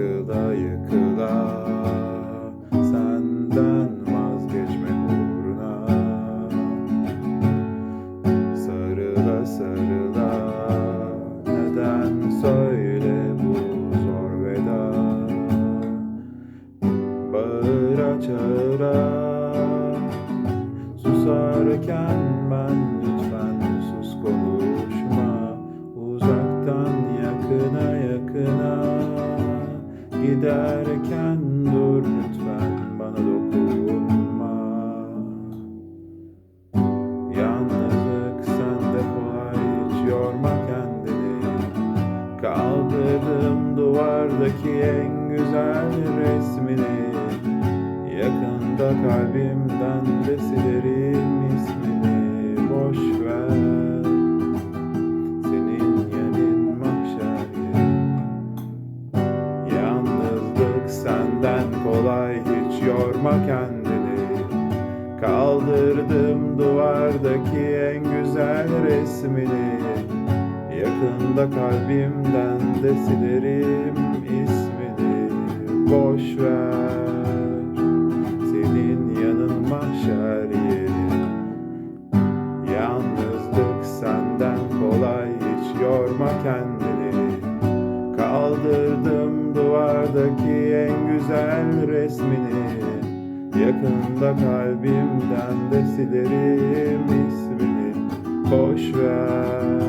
Yıkıla yıkıla. Senden vazgeçmek uğruna. Sarıla sarıla. Neden söyle bu zor veda? Bağıra çağıra. Susarken ben giderken dur lütfen bana dokunma. Yalnızlık sende kolay hiç yorma kendini. Kaldırdım duvardaki en güzel resmini. Yakında kalbimden de silerim ismini senden kolay hiç yorma kendini. Kaldırdım duvardaki en güzel resmini. Yakında kalbimden de silerim ismini. Boş ver Senin yanın mahşer yeri Yalnızlık senden kolay hiç yorma kendini. Kaldırdım duvardaki en güzel resmini Yakında kalbimden de silerim ismini. Boş ver